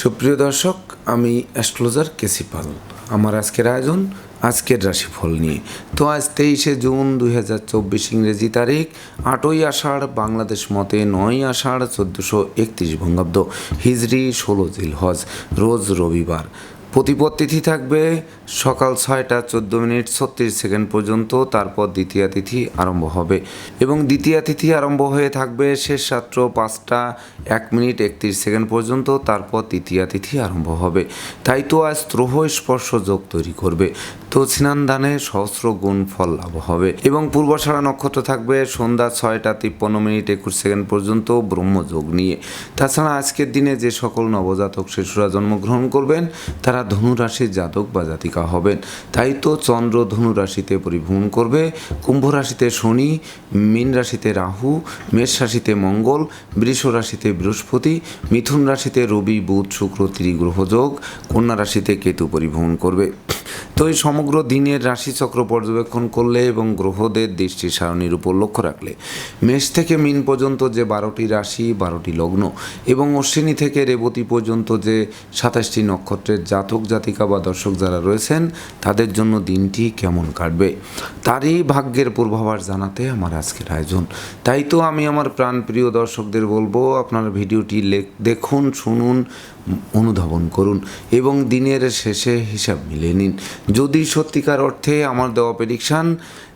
সুপ্রিয় দর্শক, আমি অ্যাস্ট্রোলজার কেসি পাল। আমার আজকের আয়োজন, আজকের রাশিফল নিয়ে। তো আজ তেইশে জুন দুই হাজার চব্বিশ ইংরেজি তারিখ, আটই আষাঢ়, বাংলাদেশ মতে নয় আষাঢ়, চোদ্দোশো একত্রিশ বঙ্গাব্দ। হিজড়ি, ষোলো জিলহজ, রোজ রবিবার। প্রতিপদ তিথি থাকবে সকাল ছয়টা চোদ্দ মিনিট ছত্রিশ সেকেন্ড পর্যন্ত, তারপর দ্বিতীয় তিথি আরম্ভ হবে। এবং দ্বিতীয় তিথি আরম্ভ হয়ে থাকবে শেষ রাত্র পাঁচটা এক মিনিট একত্রিশ সেকেন্ড পর্যন্ত, তারপর তৃতীয়া তিথি আরম্ভ হবে। তাই তো আজ ত্রহ স্পর্শ যোগ তৈরি করবে। তো স্নান দানে সহস্র গুণ ফল লাভ হবে। এবং পূর্বসারা নক্ষত্র থাকবে সন্ধ্যা ছয়টা তিপ্পান্ন মিনিট একুশ সেকেন্ড পর্যন্ত ব্রহ্মযোগ নিয়ে। তাছাড়া আজকের দিনে যে সকল নবজাতক শিশুরা জন্মগ্রহণ করবেন, তারা ধনু রাশির জাতক বা জাতিকা হবেন। তাই তো চন্দ্র ধনু রাশিতে পরিভ্রমণ করবে। কুম্ভ রাশিতে শনি, মীন রাশিতে রাহু, মেষ রাশিতে মঙ্গল, বৃষ রাশিতে বৃহস্পতি, মিথুন রাশিতে রবি, বুধ, শুক্র, ত্রিগ্রহ যোগ, কন্যা রাশিতে কেতু পরিভ্রমণ করবে। তো এই সমগ্র দিনের রাশিচক্র পর্যবেক্ষণ করলে এবং গ্রহদের দৃষ্টি সারণীর উপর লক্ষ্য রাখলে, মেষ থেকে মিন পর্যন্ত যে বারোটি রাশি, বারোটি লগ্ন এবং অশ্বিনী থেকে রেবতী পর্যন্ত যে সাতাশটি নক্ষত্রের জাতক জাতিকা বা দর্শক যারা রয়েছেন, তাদের জন্য দিনটি কেমন কাটবে? তারই ভাগ্যের পূর্বাভাস জানাতে আমার আজকের আয়োজন। তাই তো আমি আমার প্রাণপ্রিয় দর্শকদের বলব, আপনারা ভিডিওটি দেখুন, শুনুন, অনুধাবন করুন এবং দিনের শেষে হিসাব মিলে নিন। যদি সত্যিকার অর্থে আমার দেওয়া প্রেডিকশান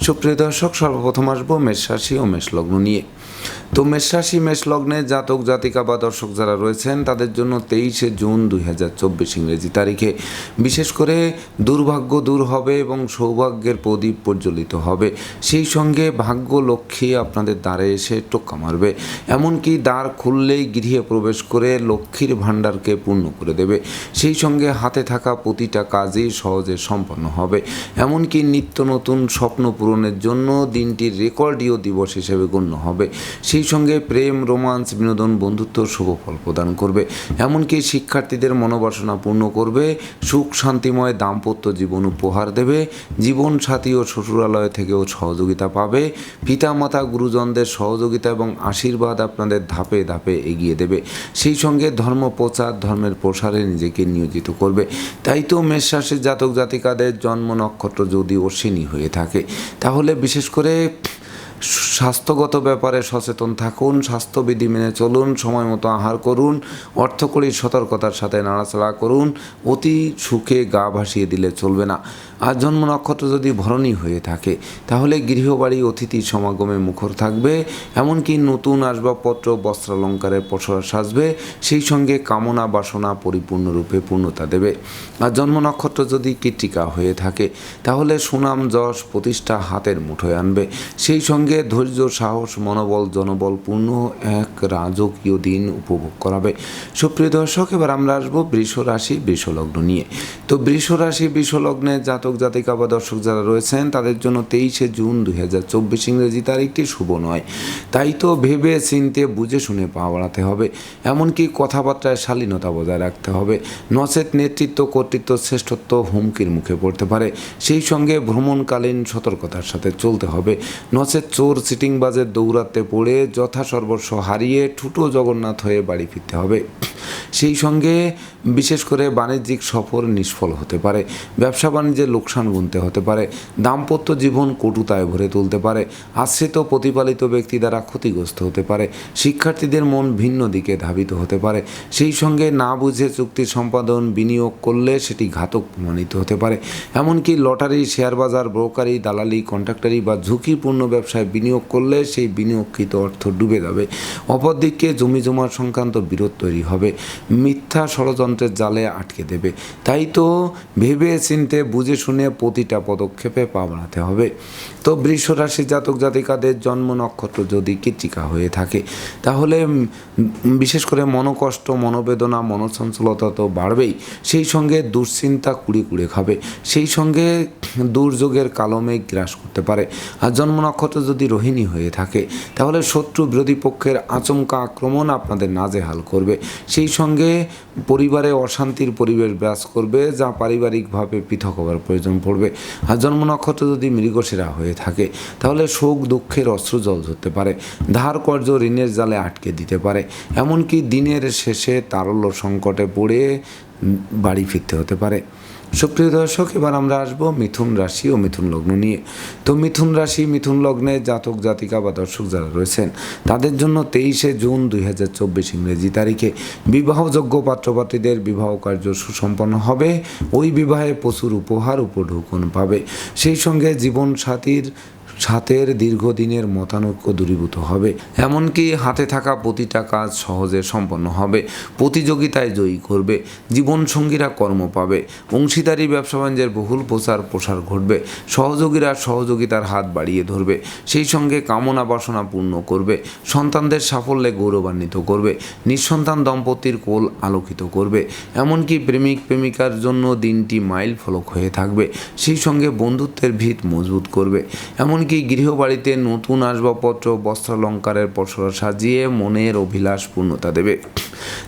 সুপ্রিয় দর্শক, সর্বপ্রথম আসব মেষ রাশি ও মেষ লগ্ন নিয়ে। তো মেষ রাশি, মেষ লগ্নে জাতক, জাতিকা বা দর্শক যারা রয়েছেন, তাদের জন্য তেইশে জুন দুই হাজার চব্বিশ ইংরেজি তারিখে। বিশেষ করে দুর্ভাগ্য দূর হবে এবং সৌভাগ্যের প্রদীপ প্রজ্বলিত হবে। সেই সঙ্গে ভাগ্য লক্ষ্মী আপনাদের দ্বারে এসে টোক্কা মারবে। এমনকি দ্বার খুললেই গৃহে প্রবেশ করে লক্ষ্মীর ভাণ্ডারকে পূর্ণ করে দেবে। সেই সঙ্গে হাতে থাকা প্রতিটা কাজই সহজে সম্পন্ন হবে। এমনকি নিত্য নতুন স্বপ্ন পূরণের জন্য দিনটির রেকর্ডীয় দিবস হিসেবে গণ্য হবে। সেই সঙ্গে প্রেম, রোমান্স, বিনোদন, বন্ধুত্ব শুভ ফল প্রদান করবে। এমনকি শিক্ষার্থীদের মনোবাসনা পূর্ণ করবে, সুখ, শান্তিময়, দাম্পত্য জীবন উপহার দেবে, জীবন সাথী ও শ্বশুরালয় থেকেও সহযোগিতা পাবে, পিতামাতা, গুরুজনদের সহযোগিতা এবং আশীর্বাদ আপনাদের ধাপে ধাপে এগিয়ে দেবে। সেই সঙ্গে ধর্ম প্রচার, ধর্মের প্রসারে নিজেকে নিয়োজিত করবে। তাই তো মেষ রাশির জাতক জাতিকাদের জন্ম নক্ষত্র যদি অশ্বিনী হয়ে থাকে তাহলে বিশেষ করে স্বাস্থ্যগত ব্যাপারে সচেতন থাকুন, স্বাস্থ্যবিধি মেনে চলুন, সময় মতো আহার করুন অর্থকরী সতর্কতার সাথে নাড়াচাড়া করুন, অতি সুখে গা ভাসিয়ে দিলে চলবে না। আর জন্ম নক্ষত্র যদি ভরণী হয়ে থাকে, তাহলে গৃহবাড়ি, অতিথি সমাগমে মুখর থাকবে, এমনকি নতুন আসবাবপত্র বস্ত্রালঙ্কারের পসরা সাজবে, সেই সঙ্গে কামনা বাসনা পরিপূর্ণরূপে পূর্ণতা দেবে। আর জন্ম নক্ষত্র যদি কৃত্রিকা হয়ে থাকে, তাহলে সুনাম, যশ, প্রতিষ্ঠা হাতের মুঠোয় আনবে। সেই সঙ্গে ধৈর্য, সাহস, মনোবল, জনবল পূর্ণ এক রাজকীয় দিন উপভোগ করাবে। সুপ্রিয় দর্শক, এবার আমরা আসব বৃষ রাশি বৃষলগ্ন নিয়ে। তো বৃষ রাশি বৃষলগ্নে জাতক জাতিকা বা দর্শক যারা রয়েছেন, তাদের জন্য তেইশে জুন দুই হাজার চব্বিশ ইংরেজি তারিখটি শুভ নয়। তাই তো ভেবে, চিনতে, বুঝে, শুনে পা বাড়াতে হবে। এমনকি কথাবার্তায় শালীনতা বজায় রাখতে হবে। নচেত নেতৃত্ব, কর্তৃত্ব, শ্রেষ্ঠত্ব হুমকির মুখে পড়তে পারে। সেই সঙ্গে ভ্রমণকালীন সতর্কতার সাথে চলতে হবে। নচেত চোর সিটিংবাজের দৌরাত্মে পড়ে যথাসর্বস্ব হারিয়ে ঠুটো জগন্নাথ হয়ে বাড়ি ফিরতে হবে। সেই সঙ্গে বিশেষ করে বাণিজ্যিক সফর নিষ্ফল হতে পারে। ব্যবসা বাণিজ্যে লোকসান গুনতে হতে পারে। দাম্পত্য জীবন কটুতায় ভরে তুলতে পারে। আশ্রিত প্রতিপালিত ব্যক্তি দ্বারা ক্ষতিগ্রস্ত হতে পারে। শিক্ষার্থীদের মন ভিন্ন দিকে ধাবিত হতে পারে। সেই সঙ্গে না বুঝে চুক্তি সম্পাদন বিনিয়োগ করলে সেটি ঘাতক প্রমাণিত হতে পারে। এমনকি লটারি, শেয়ার বাজার, ব্রোকারি, দালালি, কন্ট্রাক্টারি বা ঝুঁকিপূর্ণ ব্যবসায় বিনিয়োগ করলে সেই বিনিয়োগকৃত অর্থ ডুবে যাবে। অপরদিকে জমি জমার সংক্রান্ত বিরোধ তৈরি হবে। মিথ্যা ষড়যন্ত্রের জালে আটকে দেবে। তাই তো ভেবে চিনতে বুঝে শুনে প্রতিটা পদক্ষেপে পা বাড়াতে হবে। তো বৃষ জাতক জাতিকাদের জন্ম নক্ষত্র যদি কৃতিকা হয়ে থাকে, তাহলে বিশেষ করে মনোকষ্ট, মনোবেদনা মনোচঞ্চলতা তো বাড়বেই। সেই সঙ্গে দুশ্চিন্তা কুড়ি কুড়ে খাবে। সেই সঙ্গে দুর্যোগের কালো মেঘ গ্রাস করতে পারে। আর জন্ম নক্ষত্র যদি রোহিণী হয়ে থাকে, তাহলে শত্রু বিরোধী পক্ষের আচমকা আক্রমণ আপনাদের নাজেহাল করবে। সেই সঙ্গে পরিবারে অশান্তির পরিবেশ ব্যাস করবে, যা পারিবারিকভাবে পৃথক হওয়ার প্রয়োজন পড়বে। আর জন্ম নক্ষত্র যদি মৃগশিরা হয়ে থাকে, তাহলে শোক, দুঃখের অস্ত্র জল ধরতে পারে। ধার কর্য ঋণের জালে আটকে দিতে পারে। এমনকি দিনের শেষে তারল্য সংকটে পড়ে বাড়ি ফিরতে হতে পারে। সুপ্রিয় দর্শক, এবার আমরা আসব মিথুন রাশি ও মিথুন লগ্ন নিয়ে। তো মিথুন রাশি, মিথুন লগ্নে জাতক, জাতিকা বা দর্শক যারা রয়েছেন, তাদের জন্য তেইশে জুন দুই হাজার চব্বিশ ইংরেজি তারিখে বিবাহযোগ্য পাত্রপাত্রীদের বিবাহ কার্য সুসম্পন্ন হবে। ওই বিবাহে প্রচুর উপহার উপঢৌকন পাবে। সেই সঙ্গে জীবন সাথীর দীর্ঘদিনের মতানৈক্য দূরীভূত হবে। এমনকি হাতে থাকা প্রতিটা কাজ সহজে সম্পন্ন হবে। প্রতিযোগিতায় জয়ী করবে। জীবনসঙ্গীরা কর্ম পাবে। অংশীদারি ব্যবসা বাণিজ্যের বহুল প্রচার প্রসার ঘটবে। সহযোগীরা সহযোগিতার হাত বাড়িয়ে ধরবে। সেই সঙ্গে কামনা বাসনা পূর্ণ করবে। সন্তানদের সাফল্যে গৌরবান্বিত করবে। নিঃসন্তান দম্পতির কোল আলোকিত করবে। এমনকি প্রেমিক, প্রেমিকার জন্য দিনটি মাইল ফলক হয়ে থাকবে। সেই সঙ্গে বন্ধুত্বের ভিত মজবুত করবে। এমনকি গৃহবাড়িতে নতুন আসবাবপত্র বস্ত্রালঙ্কারের পসরা সাজিয়ে মনের অভিলাষ পূর্ণতা দেবে।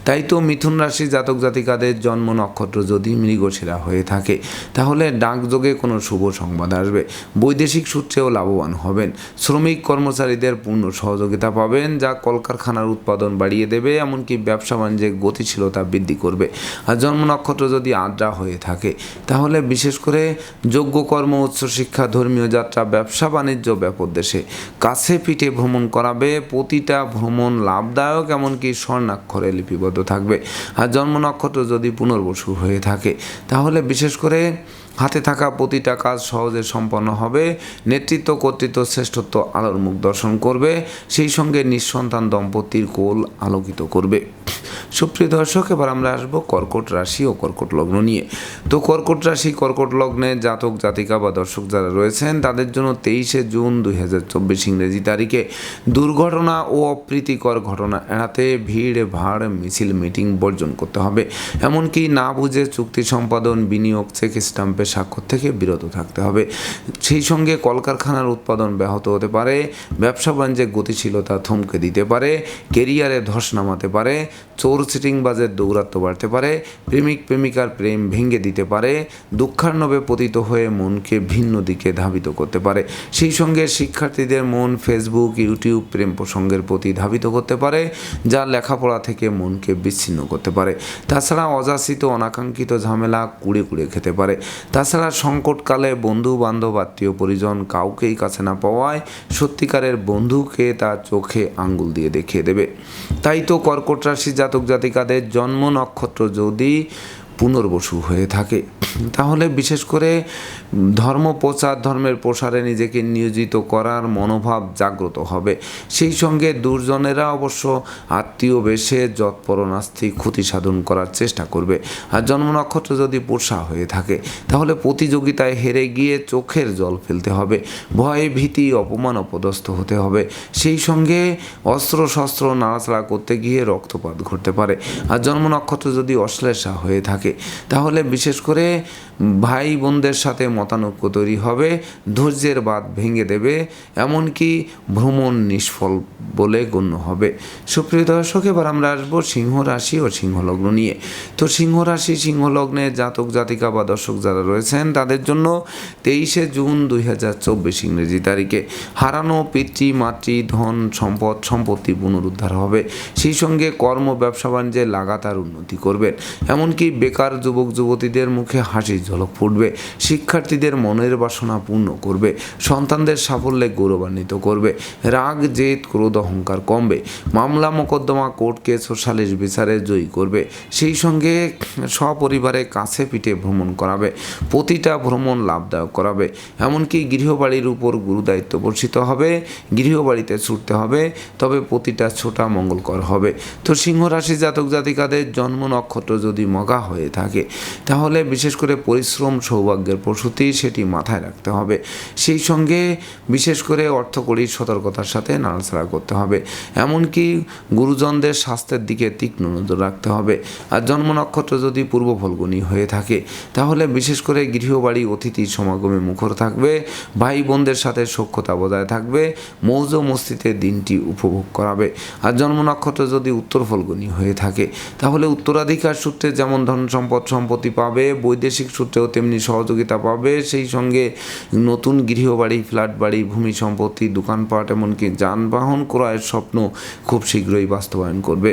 তাই তো মিথুন রাশি জাতক জাতিকাদের জন্ম নক্ষত্র যদি মৃগশিরা হয়ে থাকে, তাহলে ডাকযোগে কোনো শুভ সংবাদ আসবে। বৈদেশিক সূত্রেও লাভবান হবেন। শ্রমিক কর্মচারীদের পূর্ণ সহযোগিতা পাবেন, যা কলকারখানার উৎপাদন বাড়িয়ে দেবে, এমনকি ব্যবসা বাণিজ্যে গতিশীলতা বৃদ্ধি করবে। আর জন্ম নক্ষত্র যদি আদ্রা হয়ে থাকে, তাহলে বিশেষ করে যোগ্য কর্ম উচ্চশিক্ষা ধর্মীয় যাত্রা, ব্যবসা বাণিজ্য, ব্যাপক দেশে কাছে পিঠে ভ্রমণ করাবে। প্রতিটা ভ্রমণ লাভদায়ক, এমনকি স্বর্ণাক্ষরে লিপিবদ্ধ থাকবে। আর জন্ম নক্ষত্র যদি পুনর্বসু হয়ে থাকে তাহলে বিশেষ করে হাতে থাকা প্রতিটা কাজ সহজে সম্পন্ন হবে। নেতৃত্ব, কর্তৃত্ব, শ্রেষ্ঠত্ব আলোর মুখ দর্শন করবে। সেই সঙ্গে নিঃসন্তান দম্পতির কোল আলোকিত করবে। সুপ্রিয় দর্শক, এবার আমরা আসব কর্কট রাশি ও কর্কট লগ্ন নিয়ে। তো কর্কট রাশি, কর্কট লগ্নে জাতক, জাতিকা বা দর্শক যারা রয়েছেন, তাদের জন্য তেইশে জুন দুই হাজার চব্বিশ ইংরেজি তারিখে দুর্ঘটনা ও অপ্রীতিকর ঘটনা এড়াতে ভিড়, ভাড়, মিছিল, মিটিং বর্জন করতে হবে। এমনকি না বুঝে চুক্তি সম্পাদন, বিনিয়োগ, চেক স্টাম্পে স্বাক্ষর থেকে বিরত থাকতে হবে। সেই সঙ্গে কলকারখানার উৎপাদন ব্যাহত হতে পারে, ব্যবসা বাণিজ্যের গতিশীলতা থমকে দিতে পারে, কেরিয়ারে ধস নামাতে পারে, চোর চিটিংবাজের দৌরাত্ম্য বাড়তে পারে, প্রেমিক প্রেমিকার প্রেম ভেঙে দিতে পারে, দুঃখার্ণবে পতিত হয়ে মনকে ভিন্ন দিকে ধাবিত করতে পারে। সেই সঙ্গে শিক্ষার্থীদের মন ফেসবুক, ইউটিউব প্রেম প্রসঙ্গের প্রতি ধাবিত করতে পারে, যা লেখাপড়া থেকে মনকে বিচ্ছিন্ন করতে পারে। তাছাড়া অযাচিত, অনাকাঙ্ক্ষিত ঝামেলা কুড়ে কুড়ে খেতে পারে। তাছাড়া সংকটকালে বন্ধু বান্ধব আত্মীয় পরিজন কাউকেই কাছে না পাওয়ায় সত্যিকারের বন্ধুকে তার চোখে আঙ্গুল দিয়ে দেখিয়ে দেবে। তাই তো কর্কট রাশি জাতক জাতিকাদের জন্ম নক্ষত্র যদি পুনর্বসু হয়ে থাকে। তাহলে বিশেষ করে ধর্ম প্রচার, ধর্মের প্রসারে নিজেকে নিয়োজিত করার মনোভাব জাগ্রত হবে। সেই সঙ্গে দুর্জনেরা অবশ্য আত্মীয় বেশে যৎপরণাস্তি ক্ষতি সাধন করার চেষ্টা করবে। আর জন্ম নক্ষত্র যদি পোষা হয়ে থাকে, তাহলে প্রতিযোগিতায় হেরে গিয়ে চোখের জল ফেলতে হবে। ভয়ে ভীতি, অপমান অপদস্থ হতে হবে। সেই সঙ্গে অস্ত্র, শস্ত্র নাড়াচাড়া করতে গিয়ে রক্তপাত ঘটতে পারে। আর জন্ম নক্ষত্র যদি অশ্লেষা হয়ে থাকে তাহলে বিশেষ করে ভাই বোনদের সাথে মতানৈক্য তৈরি হবে, ধৈর্যের বাদ ভেঙে দেবে, এমনকি ভ্রমণ নিষ্ফল বলে গণ্য হবে। সুপ্রিয় দর্শক, এবার আমরা আসব সিংহ রাশি ও সিংহ লগ্ন নিয়ে। তো সিংহ রাশি, সিংহ লগ্নে জাতক, জাতিকা বা দর্শক যারা রয়েছেন, তাদের জন্য তেইশে জুন দুই হাজার চব্বিশ ইংরেজি তারিখে হারানো পিতৃ, মাতৃ, ধন, সম্পদ, সম্পত্তি পুনরুদ্ধার হবে। সেই সঙ্গে কর্ম, ব্যবসা বাণিজ্যে লাগাতার উন্নতি করবেন। এমনকি ব্যক্তি বেকার যুবক, যুবতীদের মুখে হাসির ঝলক ফুটবে, শিক্ষার্থীদের মনের বাসনা পূর্ণ করবে, সন্তানদের সাফল্যে গৌরবান্বিত করবে, রাগ, জেদ, ক্রোধ, অহংকার কমবে, মামলা, মোকদ্দমা, কোর্ট কেস ও সালিশ বিচারে জয়ী করবে, সেই সঙ্গে সপরিবারে কাছে পিঠে ভ্রমণ করাবে, প্রতিটা ভ্রমণ লাভদায়ক করাবে, এমনকি গৃহবাড়ির উপর গুরুদায়িত্ব বর্ষিত হবে, গৃহবাড়িতে ছুটতে হবে, তবে প্রতিটা ছোটা মঙ্গলকর হবে। তো সিংহ রাশি জাতক জাতিকাদের জন্ম নক্ষত্র যদি মগা হয়ে থাকে। তাহলে বিশেষ করে পরিশ্রম, সৌভাগ্যের প্রসূতি সেটি মাথায় রাখতে হবে। সেই সঙ্গে বিশেষ করে অর্থকরীর সতর্কতার সাথে নাড়াচাড়া করতে হবে। এমনকি গুরুজনদের স্বাস্থ্যের দিকে তীক্ষ্ণ নজর রাখতে হবে। আর জন্ম নক্ষত্র যদি পূর্ব ফলগুনি হয়ে থাকে, তাহলে বিশেষ করে গৃহবাড়ি, অতিথি সমাগমে মুখর থাকবে। ভাই বোনদের সাথে সখ্যতা বজায় থাকবে। মৌজ মস্তিতে দিনটি উপভোগ করাবে। আর জন্ম নক্ষত্র যদি উত্তর ফলগুনি হয়ে থাকে, তাহলে উত্তরাধিকার সূত্রে যেমন ধন সম্পদ সম্পত্তি পাবে, বৈদেশিক সূত্রেও তেমনি সহযোগিতা পাবে। সেই সঙ্গে নতুন গৃহবাড়ি, ফ্ল্যাট বাড়ি, ভূমি সম্পত্তি, দোকানপাট, এমনকি যানবাহন ক্রয়ের স্বপ্ন খুব শীঘ্রই বাস্তবায়ন করবে।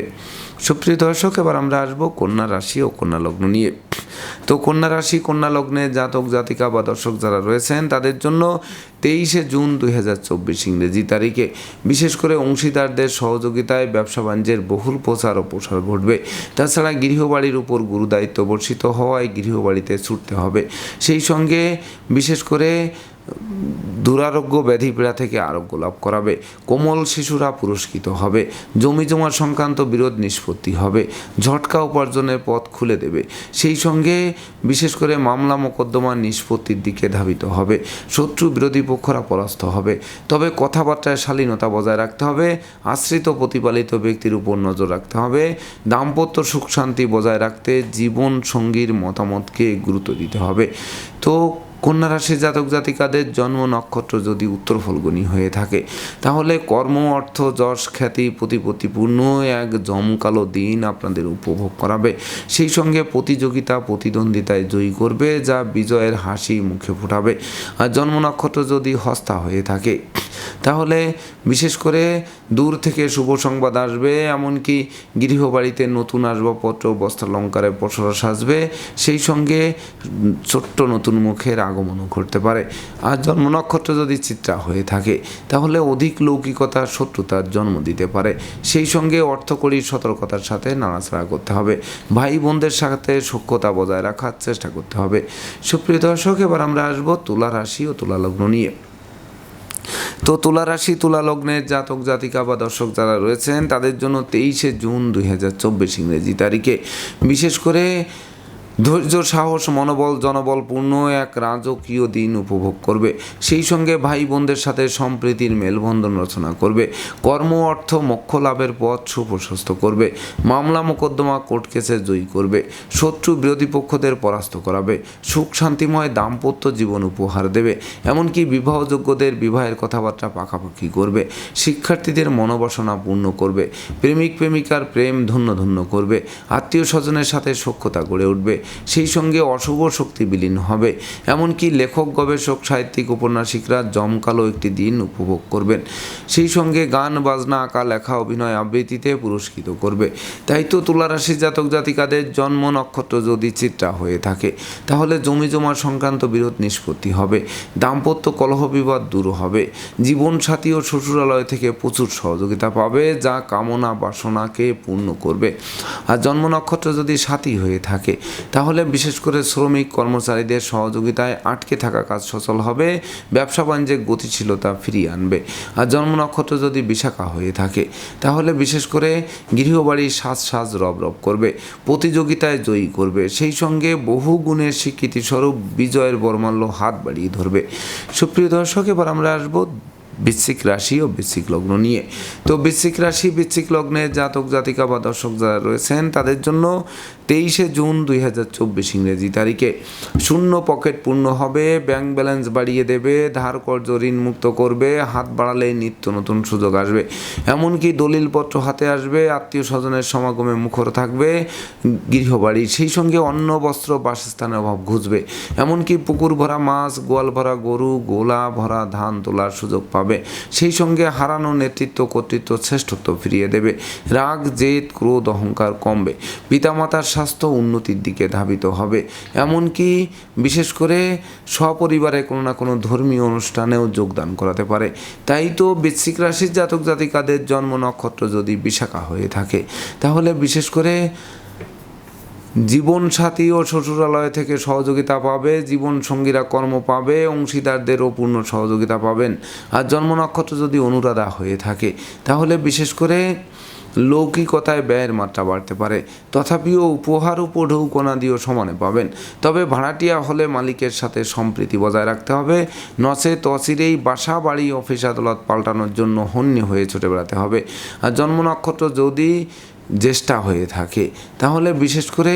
সুপ্রিয় দর্শক, এবার আমরা আসব কন্যা রাশি ও কন্যা লগ্ন নিয়ে। তো কন্যা রাশি, কন্যা লগ্নে জাতক, জাতিকা বা দর্শক যারা রয়েছেন, তাদের জন্য তেইশে জুন দুই হাজার চব্বিশ ইংরেজি তারিখে। বিশেষ করে অংশীদারদের সহযোগিতায় ব্যবসা বাণিজ্যের বহুল প্রচার ও প্রসার ঘটবে। তাছাড়া গৃহবাড়ির উপর গুরুদায়িত্ব বর্ষিত হওয়ায় গৃহবাড়িতে ছুটতে হবে। সেই সঙ্গে বিশেষ করে দুরারোগ্য ব্যাধি পীড়া থেকে আরোগ্য লাভ করাবে। কোমল শিশুরা পুরস্কৃত হবে। জমি জমা সংক্রান্ত বিরোধ নিষ্পত্তি হবে। ঝটকা উপার্জনের পথ খুলে দেবে। সেই সঙ্গে বিশেষ করে মামলা মোকদ্দমা নিষ্পত্তির দিকে ধাবিত হবে। শত্রু বিরোধী পক্ষরা পরাস্ত হবে। তবে কথাবার্তায় শালীনতা বজায় রাখতে হবে। আশ্রিত প্রতিপালিত ব্যক্তির উপর নজর রাখতে হবে। দাম্পত্য সুখ শান্তি বজায় রাখতে জীবন সঙ্গীর মতামতকে গুরুত্ব দিতে হবে। তো কন্যা রাশির জাতক জাতিকাদের জন্ম নক্ষত্র যদি উত্তর ফলগুনি হয়ে থাকে, তাহলে কর্ম, অর্থ, যশ, খ্যাতি, প্রতিপত্তিপূর্ণ এক জমকালো দিন আপনাদের উপভোগ করাবে। সেই সঙ্গে প্রতিযোগিতা, প্রতিদ্বন্দ্বিতায় জয়ী করবে, যা বিজয়ের হাসি মুখে ফোটাবে। আর জন্ম নক্ষত্র যদি হস্তা হয়ে থাকে, তাহলে বিশেষ করে দূর থেকে শুভ সংবাদ আসবে, এমনকি গৃহবাড়িতে নতুন আসবাবপত্র, বস্ত্রালঙ্কারে পসরা সাজবে। সেই সঙ্গে ছোট্ট নতুন মুখের আগমনও ঘটতে পারে। আর জন্ম নক্ষত্র যদি চিত্রা হয়ে থাকে, তাহলে অধিক লৌকিকতার শত্রুতার জন্ম দিতে পারে। সেই সঙ্গে অর্থকরীর সতর্কতার সাথে নাড়াচাড়া করতে হবে। ভাই বোনদের সাথে সখ্যতা বজায় রাখার চেষ্টা করতে হবে। সুপ্রিয় দর্শক, এবার আমরা আসব তুলা রাশি ও তুলা লগ্ন নিয়ে। তো তুলা রাশি, তুলা লগ্নের জাতক, জাতিকা বা দর্শক যারা রয়েছেন, তাদের জন্য তেইশে জুন দুই হাজার চব্বিশ ইংরেজি তারিখে। বিশেষ করে ধৈর্য, সাহস, মনোবল জনবলপূর্ণ এক রাজকীয় দিন উপভোগ করবে। সেই সঙ্গে ভাই বোনদের সাথে সম্প্রীতির মেলবন্ধন রচনা করবে। কর্ম, অর্থ, মোক্ষ লাভের পথ সুপ্রশস্ত করবে। মামলা, মোকদ্দমা, কোর্ট কেসে জয়ী করবে। শত্রু বিরোধী পক্ষদের পরাস্ত করাবে। সুখ, শান্তিময়, দাম্পত্য জীবন উপহার দেবে। এমনকি বিবাহযোগ্যদের বিবাহের কথাবার্তা পাকাপাকি করবে। শিক্ষার্থীদের মনোবাসনা পূর্ণ করবে। প্রেমিক প্রেমিকার প্রেম ধন্য ধন্য করবে। আত্মীয় স্বজনের সাথে সখ্যতা গড়ে উঠবে। সেই সঙ্গে অশুভ শক্তি বিলীন হবে। এমনকি লেখক, গবেষক, সাহিত্যিক, উপন্যাসিকরা জমকালো একটি দিন উপভোগ করবেন। সেই সঙ্গে গান, বাজনা, আঁকা, লেখা, অভিনয় আবৃত্তিতে পুরস্কৃত করবে। তাই তো তুলারাশি জাতক জাতিকাদের জন্ম নক্ষত্র যদি চিত্রা হয়ে থাকে, তাহলে জমি জমা সংক্রান্ত বিরোধ নিষ্পত্তি হবে। দাম্পত্য কলহ বিবাদ দূর হবে। জীবনসাথী ও শ্বশুরালয় থেকে প্রচুর সহযোগিতা পাবে, যা কামনা বাসনাকে পূর্ণ করবে। আর জন্ম নক্ষত্র যদি সাথী হয়ে থাকে তাহলে বিশেষ করে শ্রমিক কর্মচারীদের সহযোগিতায় আটকে থাকা কাজ সচল হবে, ব্যবসা বাণিজ্যে গতিশীলতা ফিরিয়ে আনবে আর জন্ম নক্ষত্র যদি বিশাখা হয়ে থাকে, তাহলে বিশেষ করে গৃহবাড়ির সাজ সাজ রব রব করবে, প্রতিযোগিতায় জয়ী করবে, সেই সঙ্গে বহু গুণের স্বীকৃতিস্বরূপ বিজয়ের বর্মাল্য হাত বাড়িয়ে ধরবে। সুপ্রিয় দর্শক, এবার আমরা আসব বৃশ্চিক রাশি ও বৃশ্চিক লগ্ন নিয়ে। তো বৃশ্চিক রাশি, বৃশ্চিক লগ্নের জাতক, জাতিকা বা দর্শক যারা রয়েছেন, তাদের জন্য তেইশে জুন দুই হাজার চব্বিশ ইংরেজি তারিখে। শূন্য পকেট পূর্ণ হবে, ব্যাংক ব্যালেন্স বাড়িয়ে দেবে, ধার কর্য ঋণ মুক্ত করবে, হাত বাড়ালে নিত্য নতুন সুযোগ আসবে। এমনকি দলিলপত্র হাতে আসবে, আত্মীয় স্বজনের সমাগমে মুখর থাকবে, গৃহবাড়ি সেই সঙ্গে অন্ন, বস্ত্র, বাসস্থানের অভাব ঘুচবে। এমনকি পুকুর ভরা মাছ, গোয়াল ভরা গরু, গোলা ভরা ধান তোলার সুযোগ পাবে। হবে। সেই সঙ্গে হারানো নেতৃত্ব কর্তৃত্ব শ্রেষ্ঠত্ব ফিরিয়ে দেবে। রাগ, জেদ, ক্রোধ, অহংকার কমবে। পিতামাতার স্বাস্থ্য উন্নতির দিকে ধাবিত হবে। এমনকি বিশেষ করে সপরিবারে কোনো না কোনো ধর্মীয় অনুষ্ঠানেও যোগদান করাতে পারে। তাই তো বৃশ্চিক রাশির জাতক জাতিকাদের জন্ম নক্ষত্র যদি বিশাখা হয়ে থাকে, তাহলে বিশেষ করে জীবন সাথী ও শ্বশুরালয় থেকে সহযোগিতা পাবে, জীবন সঙ্গীরা কর্ম পাবে, অংশীদারদেরও পূর্ণ সহযোগিতা পাবেন। আর জন্ম নক্ষত্র যদি অনুরাধা হয়ে থাকে, তাহলে বিশেষ করে লৌকিকতায় ব্যয়ের মাত্রা বাড়তে পারে। তথাপিও উপহার উপঢৌকনা দিয়েও সমানে পাবেন। তবে ভাড়াটিয়া হলে মালিকের সাথে সম্প্রীতি বজায় রাখতে হবে। নচে তসিরেই বাসা, বাড়ি, অফিস, আদালত পাল্টানোর জন্য হন্যে হয়ে ছুটে বেড়াতে হবে। আর জন্ম নক্ষত্র যদি জ্যেষ্ঠা হয়ে থাকে। তাহলে বিশেষ করে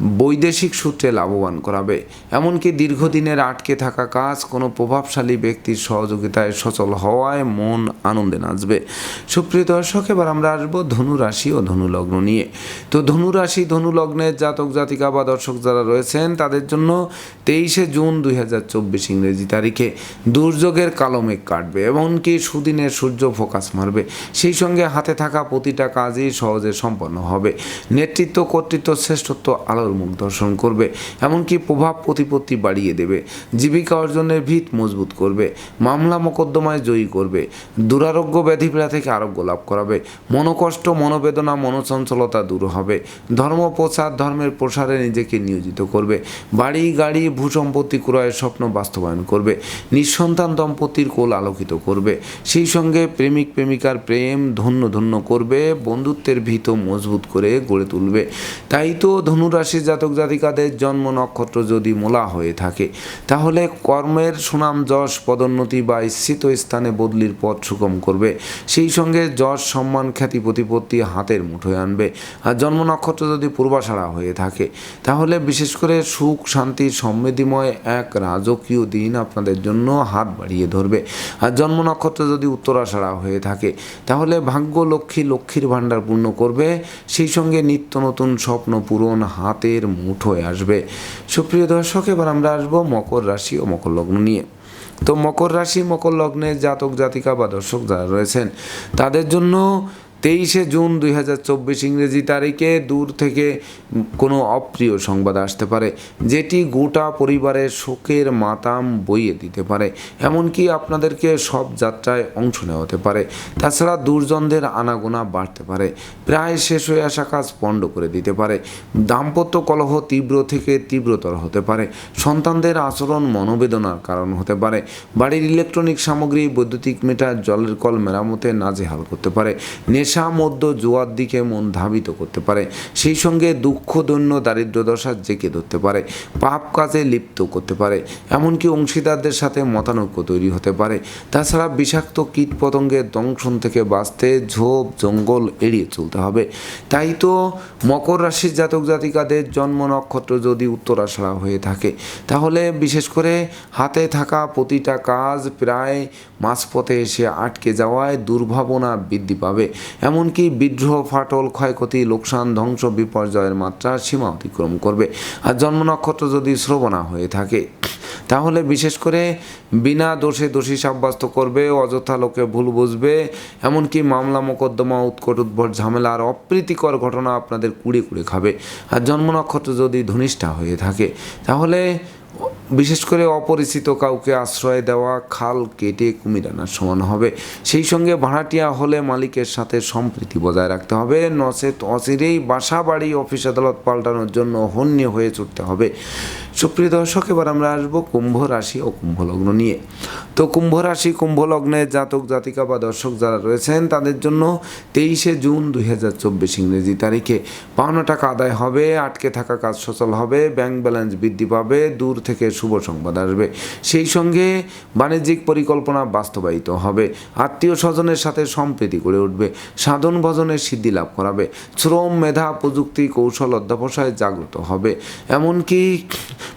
বৈদেশিক সূত্রে লাভবান করাবে। এমনকি দীর্ঘদিনের আটকে থাকা কাজ কোনো প্রভাবশালী ব্যক্তির সহযোগিতায় সচল হওয়ায় মন আনন্দে নাচবে। সুপ্রিয় দর্শক, এবার আমরা আসব ধনু রাশি ও ধনু লগ্ন নিয়ে। তো ধনু রাশি, ধনু জাতক, জাতিকা বা দর্শক যারা রয়েছেন, তাদের জন্য তেইশে জুন দুই হাজার চব্বিশ ইংরেজি তারিখে দুর্যোগের কালো মেঘ কাটবে এমনকি সুদিনের সূর্য ফোকাস মারবে। সেই সঙ্গে হাতে থাকা প্রতিটা কাজই সহজে সম্পন্ন হবে। নেতৃত্ব, কর্তৃত্ব, শ্রেষ্ঠত্ব আলোর মুখ দর্শন করবে, এমনকি প্রভাব প্রতিপত্তি বাড়িয়ে দেবে। জীবিকা অর্জনের ভিত মজবুত করবে, মামলা মোকদ্দমায় জয়ী করবে, দুরারোগ্য ব্যাধিপীড়া থেকে আরোগ্য লাভ করাবে, মনোকষ্ট, মনোবেদনা, মনোচঞ্চলতা দূর হবে। ধর্ম, প্রচার, ধর্মের প্রসারে নিজেকে নিয়োজিত করবে। বাড়ি, গাড়ি, ভূসম্পত্তি ক্রয়ের স্বপ্ন বাস্তবায়ন করবে। নিঃসন্তান দম্পতির কোল আলোকিত করবে। সেই সঙ্গে প্রেমিক, প্রেমিকার প্রেম ধন্য ধন্য করবে, বন্ধুত্বের ভিত মজবুত করে গড়ে তুলবে। তাই তো ধনুরাশি জাতক জাতিকাদের জন্ম নক্ষত্র যদি মোলা হয়ে থাকে, তাহলে কর্মের সুনাম যশ, পদোন্নতি বা ইচ্ছিত স্থানে বদলির পথ সুগম করবে। সেই সঙ্গে যশ, সম্মান, খ্যাতি, প্রতিপত্তি হাতের মুঠোয় আনবে। আর জন্ম নক্ষত্র যদি পূর্বাশাড়া হয়ে থাকে, তাহলে বিশেষ করে সুখ, শান্তি, সমৃদ্ধিময় এক রাজকীয় দিন আপনাদের জন্য হাত বাড়িয়ে ধরবে। আর জন্ম নক্ষত্র যদি উত্তরাষাড়া হয়ে থাকে, তাহলে ভাগ্য লক্ষ্মী লক্ষ্মীর ভাণ্ডার পূর্ণ করবে। সেই সঙ্গে নিত্য নতুন স্বপ্ন পূরণ হাতের মুঠোয় আসবে। সুপ্রিয় দর্শক, এবার আমরা আসব মকর রাশি ও মকর লগ্ন নিয়ে। তো মকর রাশি, মকর লগ্নের জাতক জাতিকা বা দর্শক যারা রয়েছেন, তাদের জন্য তেইশে জুন দুই হাজার চব্বিশ ইংরেজি তারিখে দূর থেকে কোনো অপ্রিয় সংবাদ আসতে পারে, যেটি গোটা পরিবারের শোকের মাতাম বইয়ে দিতে পারে, এমনকি আপনাদেরকে সব যাত্রায় অংশ নেওয়াতে পারে। তাছাড়া দুর্জনদের আনাগোনা বাড়তে পারে, প্রায় শেষ হয়ে আসা কাজ পণ্ড করে দিতে পারে, দাম্পত্য কলহ তীব্র থেকে তীব্রতর হতে পারে, সন্তানদের আচরণ মনোবেদনার কারণ হতে পারে, বাড়ির ইলেকট্রনিক সামগ্রী, বৈদ্যুতিক মিটার, জলের কল মেরামতে নাজেহাল করতে পারে নেশা মধ্য জোয়ার দিকে মন ধাবিত করতে পারে। সেই সঙ্গে দুঃখ, দৈন্য, দারিদ্র দশা জেঁকে ধরতে পারে। পাপ কাজে লিপ্ত করতে পারে। এমনকি অংশীদারদের সাথে মতানৈক্য তৈরি হতে পারে। তাছাড়া বিষাক্ত কীট পতঙ্গের দংশন থেকে বাঁচতে ঝোপ, জঙ্গল এড়িয়ে চলতে হবে। তাই তো মকর রাশির জাতক জাতিকাদের জন্ম নক্ষত্র যদি উত্তরাষাড়া হয়ে থাকে, তাহলে বিশেষ করে হাতে থাকা প্রতিটা কাজ প্রায় মাঝপথে এসে আটকে যাওয়ায় দুর্ভাবনা বৃদ্ধি পাবে। এমনকি বিদ্রোহ, ফাটল, ক্ষয়ক্ষতি, লোকসান, ধ্বংস, বিপর্যয়ের মাত্রা সীমা অতিক্রম করবে। আর জন্ম নক্ষত্র যদি শ্রবণা হয়ে থাকে, তাহলে বিশেষ করে বিনা দোষে দোষী সাব্যস্ত করবে, অযথা লোকে ভুল বুঝবে। এমনকি মামলা, মোকদ্দমা, উৎকট উদ্ভট ঝামেলা আর অপ্রীতিকর ঘটনা আপনাদের কুড়ে কুড়ে খাবে। আর জন্ম নক্ষত্র যদি ধনিষ্ঠা হয়ে থাকে, তাহলে বিশেষ করে অপরিচিত কাউকে আশ্রয় দেওয়া, খাল কেটে কুমির আনার সমান হবে। সেই সঙ্গে ভাড়াটিয়া হলে মালিকের সাথে সম্প্রীতি বজায় রাখতে হবে। নচেত অচিরেই বাসা বাড়ি অফিস আদালত পাল্টানোর জন্য হন্যে হয়ে ছুটতে হবে। সুপ্রিয় দর্শক, এবার আমরা আসব কুম্ভ রাশি ও কুম্ভ লগ্ন নিয়ে। তো কুম্ভ রাশি, কুম্ভ লগ্নের জাতক, জাতিকা বা দর্শক যারা রয়েছেন, তাদের জন্য তেইশে জুন দুই হাজার চব্বিশ ইংরেজি তারিখে পাওনা টাকা আদায় হবে, আটকে থাকা কাজ সচল হবে, ব্যাংক ব্যালেন্স বৃদ্ধি পাবে, দূর থেকে শুভ সংবাদ আসবে। সেই সঙ্গে বাণিজ্যিক পরিকল্পনা বাস্তবায়িত হবে। আত্মীয় স্বজনের সাথে সম্প্রীতি গড়ে উঠবে। সাধন ভজনের সিদ্ধি লাভ করাবে। শ্রম, মেধা, প্রযুক্তি, কৌশল অধ্যাবসায় জাগ্রত হবে। এমনকি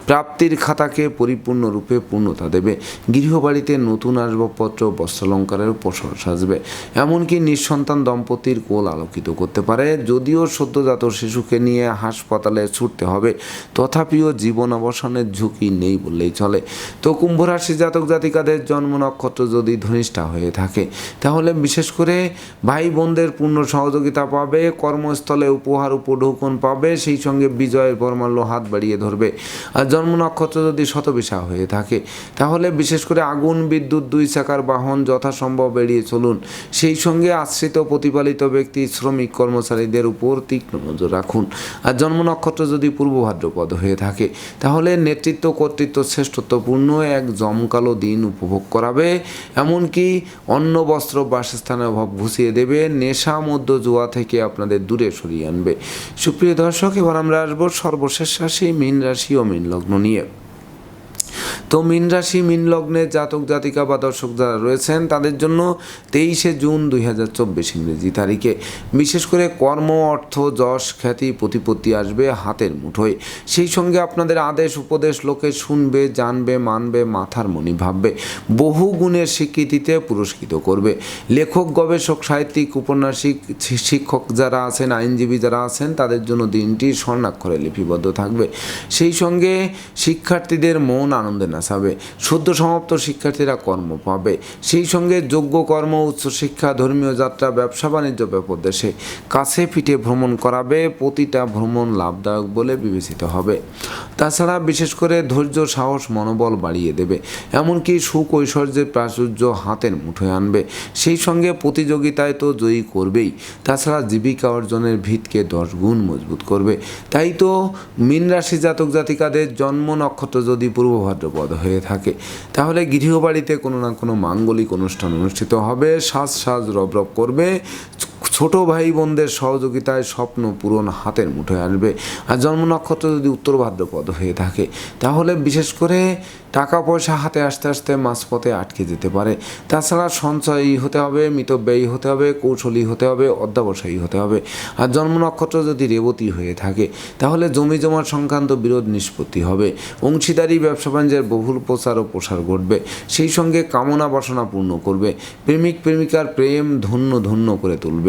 প্রাপ্তির খাতাকে পরিপূর্ণরূপে পূর্ণতা দেবে। গৃহবাড়িতে নতুন আসবাবপত্র, বস্ত্রালঙ্কারের প্রসার সাজবে। এমনকি নিঃসন্তান দম্পতির কোল আলোকিত করতে পারে। যদিও সদ্যজাত শিশুকে নিয়ে হাসপাতালে ছুটতে হবে। তথাপিও জীবন অবসানের ঝুঁকি নেই। বললেই চলে। তো কুম্ভ রাশি জাতক জাতিকাদের জন্ম নক্ষত্র যদি ধনিষ্ঠা হয়ে থাকে, তাহলে বিশেষ করে ভাই বোনদের পূর্ণ সহযোগিতা পাবে, কর্মস্থলে উপহার উপঢৌকন পাবে, সেই সঙ্গে বিজয়ের বর্মাল্য হাত বাড়িয়ে ধরবে। আর জন্ম নক্ষত্র যদি শতবিশা হয়ে থাকে, তাহলে বিশেষ করে আগুন, বিদ্যুৎ, দুই চাকার বাহন যথাসম্ভব এড়িয়ে চলুন। সেই সঙ্গে আশ্রিত প্রতিপালিত ব্যক্তি, শ্রমিক, কর্মচারীদের উপর তীক্ষ্ণ নজর রাখুন। আর জন্ম নক্ষত্র যদি পূর্ব ভাদ্রপদ হয়ে থাকে, তাহলে নেতৃত্ব কর্তৃত্ব শ্রেষ্ঠত্বপূর্ণ এক জমকালো দিন উপভোগ করাবে। এমনকি অন্য বস্ত্র, বাসস্থানের অভাব ঘুষিয়ে দেবে, নেশা মধ্য জুয়া থেকে আপনাদের দূরে সরিয়ে আনবে। সুপ্রিয় দর্শক, এবার আমরা আসব সর্বশেষ রাশি, মীন রাশি ও মীন লগ্ন নিয়ে। তো মীন রাশি, মীন লগ্নে জাতক, জাতিকা বা দর্শক যারা রয়েছেন, তাদের জন্য তেইশে জুন দুই হাজার চব্বিশ ইংরেজি তারিখে। বিশেষ করে কর্ম, অর্থ, যশ, খ্যাতি, প্রতিপত্তি আসবে হাতের মুঠোয়। সেই সঙ্গে আপনাদের আদেশ, উপদেশ, লোকে শুনবে, জানবে, মানবে, মাথার মনি ভাববে, বহু গুণের স্বীকৃতিতে পুরস্কৃত করবে। লেখক, গবেষক, সাহিত্যিক, উপন্যাসিক শিক্ষক যারা আছেন, আইনজীবী যারা আছেন, তাদের জন্য দিনটি স্বর্ণাক্ষরে লিপিবদ্ধ থাকবে। সেই সঙ্গে শিক্ষার্থীদের মন আনন্দে নাচাবে। সদ্য সমাপ্ত শিক্ষার্থীরা কর্ম পাবে। সেই সঙ্গে যোগ্য কর্ম উচ্চশিক্ষা ধর্মীয় যাত্রা, ব্যবসা, বাণিজ্য ব্যাপদেশে কাছে পিঠে ভ্রমণ করাবে। প্রতিটা ভ্রমণ লাভদায়ক বলে বিবেচিত হবে। তাছাড়া বিশেষ করে ধৈর্য, সাহস, মনোবল বাড়িয়ে দেবে। এমনকি সুখ ঐশ্বর্যের প্রাচুর্য হাতের মুঠোয় আনবে। সেই সঙ্গে প্রতিযোগিতায় তো জয়ী করবেই। তাছাড়া জীবিকা অর্জনের ভিতকে দশ গুণ মজবুত করবে। তাই তো মীন রাশি জাতক জাতিকাদের জন্ম নক্ষত্র যদি পূর্ব ভাদ্রপদ হয়ে থাকে। তাহলে গৃহবাড়িতে কোনো না কোনো মাঙ্গলিক অনুষ্ঠান অনুষ্ঠিত হবে। সাজ সাজ রব রব করবে। ছোট ভাই বোনদের সহযোগিতায় স্বপ্ন পূরণ হাতের মুঠোয় আসবে। আর জন্ম নক্ষত্র যদি উত্তর ভাদ্রপদ হয়ে থাকে, তাহলে বিশেষ করে টাকা পয়সা হাতে আসতে আসতে মাঝপথে আটকে যেতে পারে। তাছাড়া সঞ্চয়ী হতে হবে, মিতব্যয়ী হতে হবে, কৌশলী হতে হবে, অধ্যাবসায়ী হতে হবে। আর জন্ম নক্ষত্র যদি রেবতী হয়ে থাকে, তাহলে জমি জমার সংক্রান্ত বিরোধ নিষ্পত্তি হবে। অংশীদারি, ব্যবসা বাণিজ্যের বহুল প্রচার ও প্রসার ঘটবে। সেই সঙ্গে কামনা বাসনা পূর্ণ করবে। প্রেমিক প্রেমিকার প্রেম ধন্য ধন্য করে তুলবে।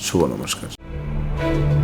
শুভ নমস্কার।